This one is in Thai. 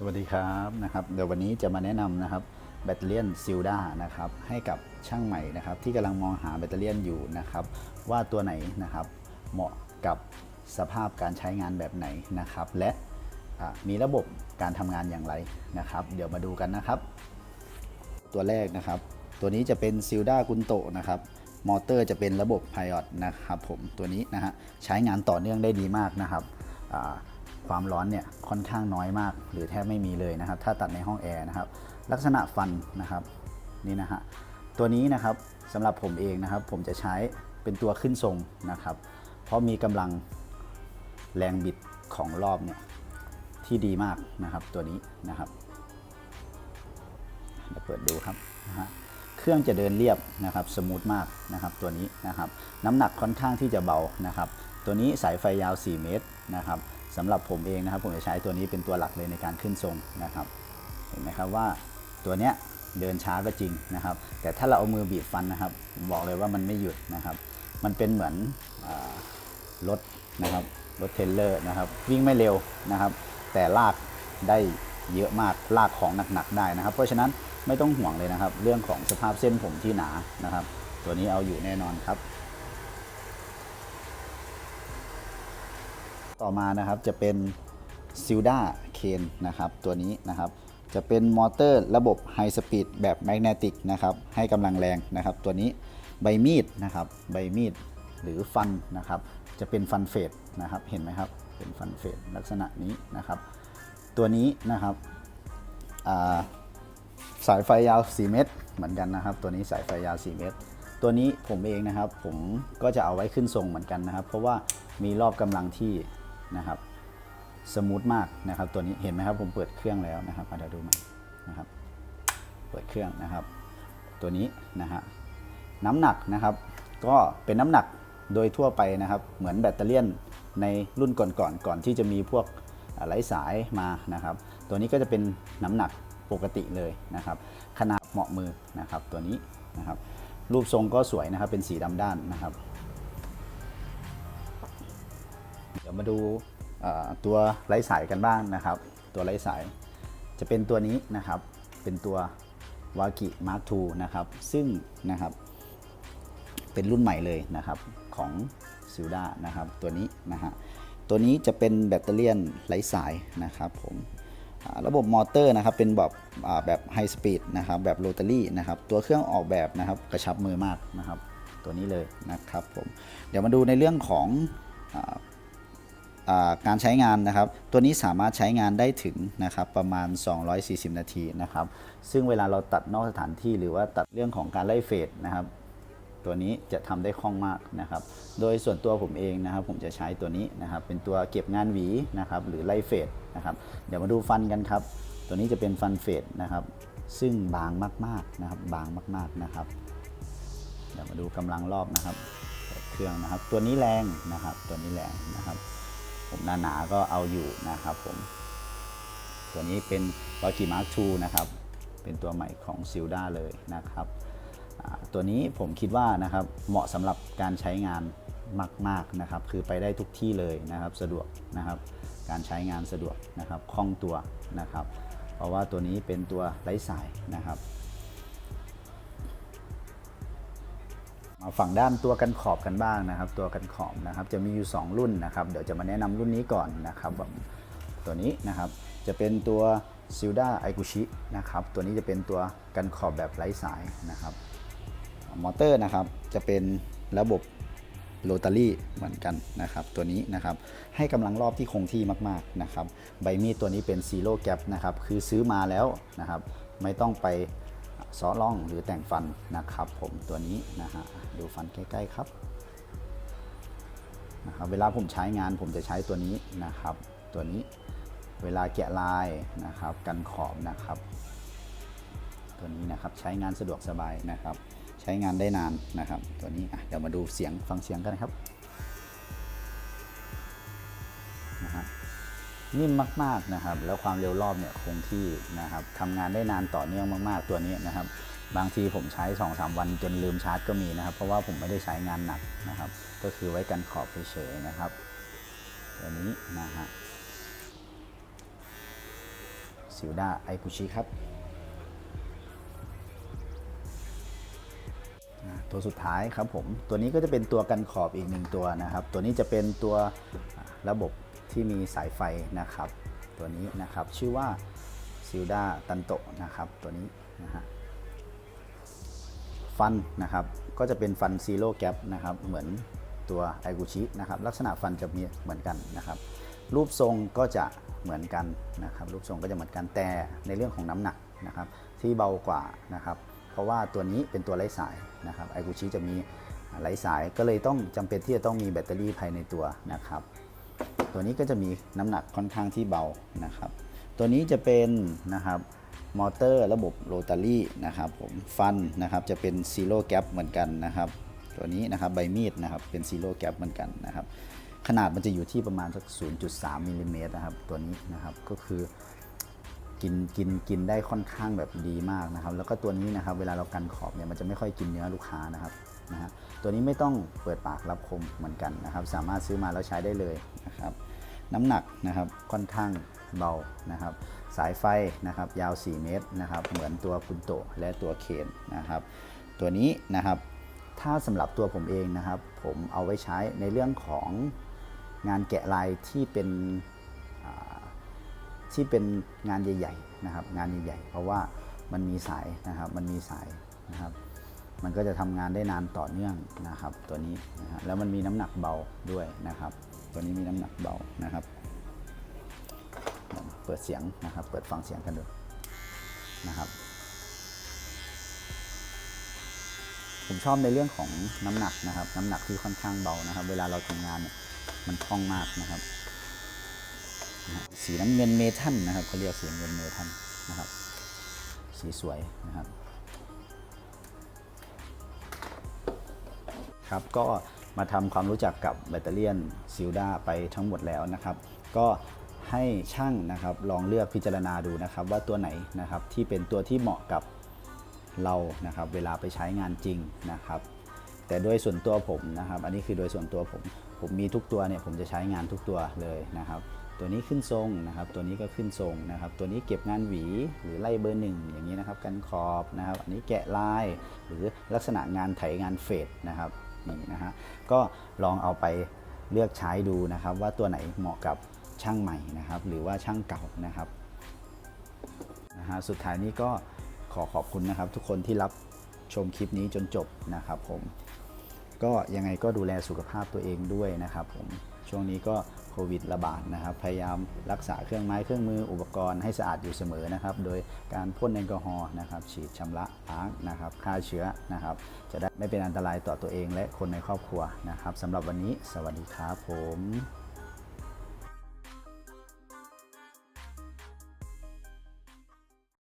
สวัสดีครับนะครับเดี๋ยววันนี้จะมาแนะนำนะครับแบตเตอรี่ซิลดานะครับให้กับช่างใหม่นะครับ ที่กำลังมองหาแบตเตอรี่อยู่นะครับ ว่าตัวไหนนะครับเหมาะกับสภาพการใช้งานแบบไหนนะครับ และะมีระบบการทำงานอย่างไรนะครับ เดี๋ยวมาดูกันนะครับ ตัวแรกนะครับ ตัวนี้จะเป็นซิลดากุนโตนะครับมอเตอร์จะเป็นระบบไพออตนะครับผมตัวนี้นะฮะใช้งานต่อเนื่องได้ดีมากนะครับ ความร้อนเนี่ยค่อนข้างน้อยมาก หรือแทบไม่มีเลยนะครับ ถ้าตัดในห้องแอร์นะครับ ลักษณะฟันนะครับนี่นะฮะตัวนี้นะครับสำหรับผมเองนะครับ ผมจะใช้เป็นตัวขึ้นทรงนะครับ เพราะมีกำลังแรงบิดของรอบเนี่ยที่ดีมากนะครับตัวนี้นะครับเดี๋ยวเปิดดูครับนะฮะเครื่องจะเดินเรียบนะครับสมูทมากนะครับตัวนี้นะครับ น้ำหนักค่อนข้างที่จะเบานะครับ ตัวนี้สายไฟยาว 4 เมตรนะครับ สำหรับผมเองนะครับ ผมจะใช้ตัวนี้เป็นตัวหลักเลยในการขึ้นทรงนะครับ เห็นไหมครับว่าตัวเนี้ยเดินช้าก็จริงนะครับ แต่ถ้าเราเอามือบีบฟันนะครับบอกเลยว่ามันไม่หยุดนะครับ มันเป็นเหมือนรถนะครับรถเทรลเลอร์นะครับ วิ่งไม่เร็วนะครับ แต่ลากได้เยอะมากลากของหนักๆได้นะครับ เพราะฉะนั้นไม่ต้องห่วงเลยนะครับ เรื่องของสภาพเส้นผมที่หนานะครับ ตัวนี้เอาอยู่แน่นอนครับ ต่อมานะครับจะเป็นซิลดาเคนนะครับตัวนี้นะครับจะเป็นมอเตอร์ระบบไฮสปีดแบบแมกเนติกนะครับให้กำลังแรงนะครับ ตัวนี้ใบมีดนะครับใบมีดหรือฟันนะครับจะเป็นฟันเฟดนะครับเห็นไหมครับเป็นฟันเฟดลักษณะนี้นะครับ ตัวนี้นะครับาสายไฟยาว 4 เมตร เหมือนกันนะครับ ตัวนี้สายไฟยาว 4 เมตร ตัวนี้ผมเองนะครับ ผมก็จะเอาไว้ขึ้นทรงเหมือนกันนะครับ เพราะว่ามีรอบกำลังที่ นะครับสมูทมากนะครับตัวนี้เห็นไหมครับผมเปิดเครื่องแล้วนะครับอะเดี๋ยวดูใหม่นะครับเปิดเครื่องนะครับ ตัวนี้นะฮะน้ำหนักนะครับ ก็เป็นน้ำหนักโดยทั่วไปนะครับ เหมือนแบตเตอรี่ในรุ่นก่อนๆก่อนก่อนที่จะมีพวกไร้สายมานะครับ ตัวนี้ก็จะเป็นน้ำหนักปกติเลยนะครับ ขนาดเหมาะมือนะครับตัวนี้นะครับรูปทรงก็สวยนะครับเป็นสีดำด้านนะครับ ดี๋ยวมาดูตัวไร้สายกันบ้างนะครับ ตัวไร้สายจะเป็นตัวนี้นะครับ เป็นตัววากิมาร์คทูนะครับ ซึ่งนะครับ เป็นรุ่นใหม่เลยนะครับของซิลดานะครับ ตัวนี้นะฮะ ตัวนี้จะเป็นแบตเตอรี่ไร้สายนะครับผมระบบมอเตอร์นะครับเป็นแบบแบบไฮสปีดนะครับแบบโรตารี่นะครับตัวเครื่องออกแบบนะครับกระชับมือมากนะครับ ตัวนี้เลยนะครับผมเดี๋ยวมาดูในเรื่องของ การใช้งานนะครับ ตัวนี้สามารถใช้งานได้ถึงนะครับประมาณ 240 นาทีนะครับ ซึ่งเวลาเราตัดนอกสถานที่หรือว่าตัดเรื่องของการไล่เฟดนะครับ ตัวนี้จะทำได้คล่องมากนะครับ โดยส่วนตัวผมเองนะครับ ผมจะใช้ตัวนี้นะครับ เป็นตัวเก็บงานหวีนะครับ หรือไล่เฟดนะครับ เดี๋ยวมาดูฟันกันครับ ตัวนี้จะเป็นฟันเฟดนะครับ ซึ่งบางมากๆนะครับ บางมากๆนะครับ เดี๋ยวมาดูกำลังรอบนะครับ เครื่องนะครับ ตัวนี้แรงนะครับ ตัวนี้แรงนะครับ ผมหนาๆก็เอาอยู่นะครับผม ตัวนี้เป็นวากิมาร์ค2นะครับ เป็นตัวใหม่ของซิลดาเลยนะครับ ตัวนี้ผมคิดว่านะครับเหมาะสำหรับการใช้งานมากๆนะครับ คือไปได้ทุกที่เลยนะครับ สะดวกนะครับ การใช้งานสะดวกนะครับ คล่องตัวนะครับ เพราะว่าตัวนี้เป็นตัวไร้สายนะครับ ฝั่งด้านตัวกันขอบกันบ้างนะครับ ตัวกันขอบนะครับ จะมีอยู่ 2 รุ่นนะครับ เดี๋ยวจะมาแนะนำรุ่นนี้ก่อนนะครับตัวนี้นะครับจะเป็นตัว s i l d a i g u c h i นะครับตัวนี้จะเป็นตัวกันขอบแบบไร้สายนะครับมอเตอร์นะครับจะเป็นระบบโรตารี่เหมือนกันนะครับ ตัวนี้นะครับให้กำลังรอบที่คงที่มากๆนะครับ ใบมีดตัวนี้เป็นซีโร่แก p นะครับคือซื้อมาแล้วนะครับ ไม่ต้องไป ซ้อล่องหรือแต่งฟันนะครับ ผมตัวนี้นะฮะดูฟันใกล้ๆครับนะครับเวลาผมใช้งานผมจะใช้ตัวนี้นะครับ ตัวนี้เวลาแกะลายนะครับ กันขอบนะครับ ตัวนี้นะครับใช้งานสะดวกสบายนะครับ ใช้งานได้นานนะครับ ตัวนี้เดี๋ยวมาดูเสียงฟังเสียงกันนะครับนะฮะ นิ่มมากๆนะครับ แล้วความเร็วรอบเนี่ยคงที่นะครับทำงานได้นานต่อเนื่องมากๆตัวนี้นะครับ บางทีผมใช้ 2-3 วันจนลืมชาร์จก็มีนะครับ เพราะว่าผมไม่ได้ใช้งานหนักนะครับ ก็คือไว้กันขอบเฉยๆนะครับตัวนี้นะฮะซิลดาไอกุชิครับตัวสุดท้ายครับผม ตัวนี้ก็จะเป็นตัวกันขอบอีกหนึ่งตัวนะครับ ตัวนี้จะเป็นตัวระบบ ที่มีสายไฟนะครับ ตัวนี้นะครับชื่อว่าซิลดาตันโตนะครับตัวนี้นะฮะฟันนะครับก็จะเป็นฟันซีโร่แกปนะครับเหมือนตัวไอกุชินะครับลักษณะฟันจะมีเหมือนกันนะครับ รูปทรงก็จะเหมือนกันนะครับ รูปทรงก็จะเหมือนกันแต่ในเรื่องของน้ำหนักนะครับ ที่เบากว่านะครับ เพราะว่าตัวนี้เป็นตัวไร้สายนะครับไอกุชิจะมีไร้สายก็เลยต้องจำเป็นที่จะต้องมีแบตเตอรี่ภายในตัวนะครับ ตัวนี้ก็จะมีน้ำหนักค่อนข้างที่เบานะครับ ตัวนี้จะเป็นนะครับมอเตอร์ระบบโรตารี่นะครับผมฟันนะครับจะเป็นซีโร่แกปเหมือนกันนะครับตัวนี้นะครับใบมีดนะครับเป็นซีโร่แกปเหมือนกันนะครับขนาดมันจะอยู่ที่ประมาณสัก 0.3มิลลิเมตรนะครับตัวนี้นะครับก็คือกินกินกินได้ค่อนข้างแบบดีมากนะครับ แล้วก็ตัวนี้นะครับ เวลาเรากันขอบเนี่ยมันจะไม่ค่อยกินเนื้อลูกค้านะครับ นะฮะตัวนี้ไม่ต้องเปิดปากรับคมเหมือนกันนะครับ สามารถซื้อมาแล้วใช้ได้เลยนะครับ น้ำหนักนะครับค่อนข้างเบานะครับ สายไฟนะครับยาว 4 เมตรนะครับ เหมือนตัวพุนโตและตัวเคนนะครับ ตัวนี้นะครับถ้าสำหรับตัวผมเองนะครับ ผมเอาไว้ใช้ในเรื่องของงานแกะลายที่เป็นที่เป็นงานใหญ่ๆนะครับ งานใหญ่ๆเพราะว่ามันมีสายนะครับ มันมีสายนะครับ มันก็จะทำงานได้นานต่อเนื่องนะครับ ตัวนี้นะฮะแล้วมันมีน้ำหนักเบาด้วยนะครับ ตัวนี้มีน้ำหนักเบานะครับ เปิดเสียงนะครับ เปิดฟังเสียงกันดูนะครับผมชอบในเรื่องของน้ำหนักนะครับ น้ำหนักที่ค่อนข้างเบานะครับ เวลาเราทำงานเนี่ยมันคล่องมากนะครับ สีน้ำเงินเมทัลนะครับเขาเรียกสีเงินเมทัลนะครับ สีสวยนะครับ ครับก็มาทำความรู้จักกับแบตเตอรี่ซิลดาไปทั้งหมดแล้วนะครับ ก็ให้ช่างนะครับลองเลือกพิจารณาดูนะครับ ว่าตัวไหนนะครับที่เป็นตัวที่เหมาะกับเรานะครับ เวลาไปใช้งานจริงนะครับ แต่โดยส่วนตัวผมนะครับ อันนี้คือโดยส่วนตัวผม ผมมีทุกตัวเนี่ยผมจะใช้งานทุกตัวเลยนะครับ ตัวนี้ขึ้นทรงนะครับ ตัวนี้ก็ขึ้นทรงนะครับ ตัวนี้เก็บงานหวีหรือไล่เบอร์หนึ่งอย่างนี้นะครับกันขอบนะครับ อันนี้แกะลายหรือลักษณะงานไถงานเฟดนะครับ นี่นะฮะก็ลองเอาไปเลือกใช้ดูนะครับ ว่าตัวไหนเหมาะกับช่างใหม่นะครับ หรือว่าช่างเก่านะครับนะฮะสุดท้ายนี้ก็ขอขอบคุณนะครับ ทุกคนที่รับชมคลิปนี้จนจบนะครับผมก็ยังไงก็ดูแลสุขภาพตัวเองด้วยนะครับผมช่วงนี้ก็ โควิดระบาดนะครับ พยายามรักษาเครื่องไม้เครื่องมืออุปกรณ์ให้สะอาดอยู่เสมอนะครับ โดยการพ่นแอลกอฮอล์นะครับ ฉีดชำระล้างนะครับฆ่าเชื้อนะครับ จะได้ไม่เป็นอันตรายต่อตัวเองและคนในครอบครัวนะครับสำหรับวันนี้ สวัสดีครับผม